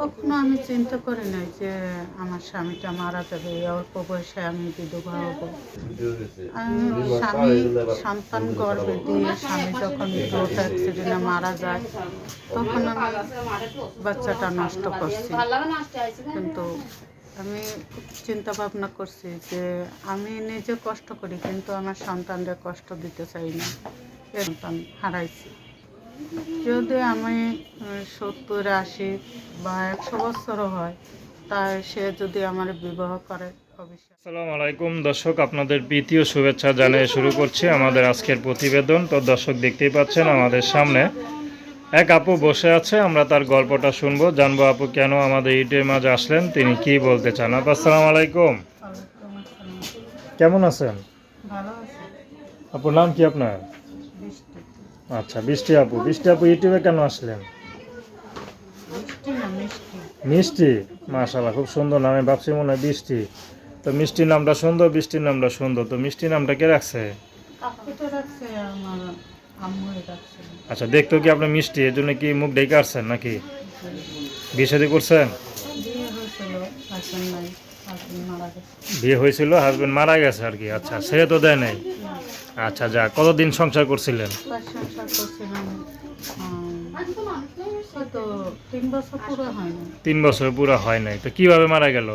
কখনো আমি চিন্তা করি নাই যে আমার স্বামীটা মারা যাবে অল্প বয়সে আমি বিধবা হব। আমি স্বামী সন্তান গর্ভে দিয়ে স্বামী যখন রোড অ্যাক্সিডেন্টে মারা যায় তখন আমি বাচ্চাটা নষ্ট করছি। কিন্তু আমি চিন্তা ভাবনা করছি যে আমি নিজে কষ্ট করি কিন্তু আমার সন্তানদের কষ্ট দিতে চাই না। সন্তান হারাইছি। যদি আমি সত্তর আশি বা একশো বছরও হয় তাই সে যদি আমার বিবাহ করে আসসালামু আলাইকুম। দর্শক আপনাদের প্রীতীয় শুভেচ্ছা জানিয়ে শুরু করছি আমাদের আজকের প্রতিবেদন। তো দর্শক দেখতেই পাচ্ছেন আমাদের সামনে এক আপু বসে আছে আমরা তার গল্পটা শুনব। জানব আপু কেন আমাদের ইটের মাঝে আসলেন তিনি কি বলতে চান? আপু আসসালামু আলাইকুম। কেমন আছেন? ভালো আছে। আপুর নাম কি আপনার? আচ্ছা বৃষ্টি আপু বৃষ্টি আপু ইউটিউবে কেন আসলেন? মিষ্টি মিষ্টি। মাশাল্লাহ খুব সুন্দর নাম আমি ভাবছি মনে হয় বৃষ্টি তো মিষ্টির নামটা সুন্দর বৃষ্টির নামটা সুন্দর। তো মিষ্টির নামটা কে রাখছে? আচ্ছা দেখতো কি আপনার মিষ্টি এর জন্য কি মুখ ডেকে আসছেন নাকি? বিয়ে করছেন? বিয়ে হয়েছিল হাজবেন্ড মারা গেছে। আর কি আচ্ছা সে তো দেয় নাই। আচ্ছা যা কতদিন সংসার করছিলেন? তিন বছর পুরো হয় নাই। তো কীভাবে মারা গেল?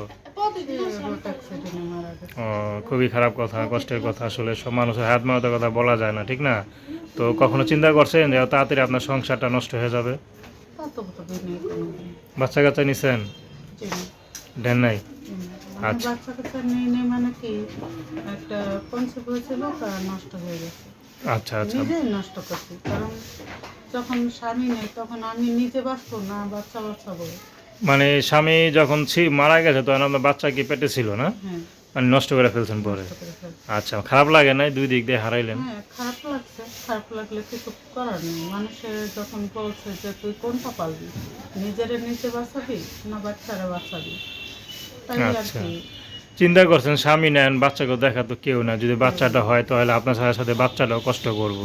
ও খুবই খারাপ কথা কষ্টের কথা। আসলে সব মানুষের হাত মারাতে কথা বলা যায় না ঠিক না? তো কখনো চিন্তা করছেন যে তাড়াতাড়ি আপনার সংসারটা নষ্ট হয়ে যাবে? বাচ্চা কাচ্চা নিছেন? দেন নাই? আচ্ছা। বাচ্চা কাচ্চা নিয়ে নিয়ে মানে কি একটা কনসেপ্ট হয়েছিল তা নষ্ট হয়ে গেছে। আচ্ছা আচ্ছা। নিজেই নষ্ট করছি। কারণ যখন স্বামী নেই তখন আমি নিজে বাঁচবো না বাচ্চা বাচ্চাবো মানে স্বামী যখন ছি- মারা গেছে তখন আপনার বাচ্চা কি পেটে ছিল না? হ্যাঁ। মানে নষ্ট করে ফেলছেন পরে। আচ্ছা খারাপ লাগে নাই দুই দিক দিয়ে হারাইলেন? হ্যাঁ খারাপ লাগছে। খারাপ লাগলে কিছু করার নেই। মানুষের যখন বলছে যে তুই কোনটা পালবি? নিজের নিজে বাঁচাবি না বাচ্চারা বাঁচাবি? আচ্ছা। চিন্তা করছেন স্বামী নেন বাচ্চাকে দেখা তো কেউ না। যদি বাচ্চাটা হয় তাহলে আপনার সাথে সাথে বাচ্চাটাও কষ্ট করব।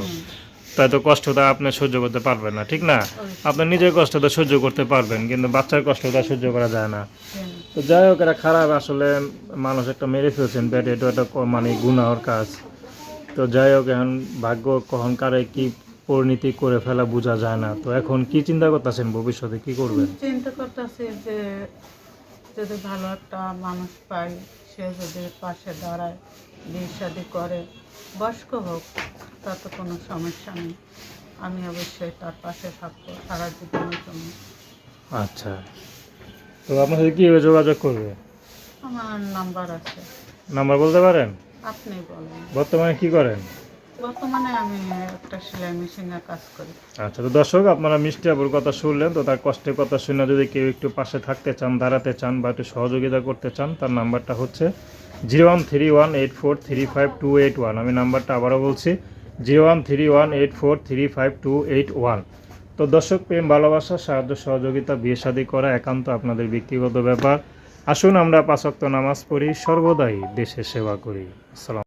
তাই তো কষ্টটা আপনি সহ্য করতে পারবেন না ঠিক না। আপনার নিজের কষ্টটা সহ্য করতে পারবেন কিন্তু বাচ্চার কষ্টটা সহ্য করা যায় না। তো যাই হোক এটা খারাপ। আসলে মানুষ একটা মেরে ফেলছেন পেটে এটা একটা মানে গুনাহর কাজ। তো যাই হোক এখন ভাগ্য কখন কারে কি পরিণতি করে ফেলা বোঝা যায় না। তো এখন কি চিন্তা করতেছেন ভবিষ্যতে? কি করবেন? চিন্তা করতেছি যে যদি ভালো একটা মানুষ পাই সে যদি পাশে দাঁড়ায় বিয়ে শাদি করে বয়স্ক হোক তাতে কোনো সমস্যা নেই। আমি অবশ্যই তার পাশে থাকব সারা জীবনের জন্য। আচ্ছা। তো আপনার কীভাবে যোগাযোগ করবে? আমার নাম্বার আছে। নাম্বার বলতে পারেন? আপনি বলেন। বর্তমানে কি করেন? আচ্ছা তো দর্শক, আপনারা মিষ্টি আবুর কথা শুনলেন, তো তার কষ্টের কথা শুনে যদি কেউ একটু পাশে থাকতে চান, দাঁড়াতে চান বা একটু সহযোগিতা করতে চান, তার নাম্বারটা হচ্ছে zero one three one eight four three five two eight one. আমি নাম্বারটা আবারও বলছি, zero one three one eight four three five two eight one. তো দর্শক, প্রেম, ভালোবাসা, সাহায্য, সহযোগিতা, বিয়ে শাদী করা একান্ত আপনাদের ব্যক্তিগত ব্যাপার। আসুন আমরা পাঁচক্ত নামাজ পড়ি, সর্বদাই দেশের সেবা করি। আসসালাম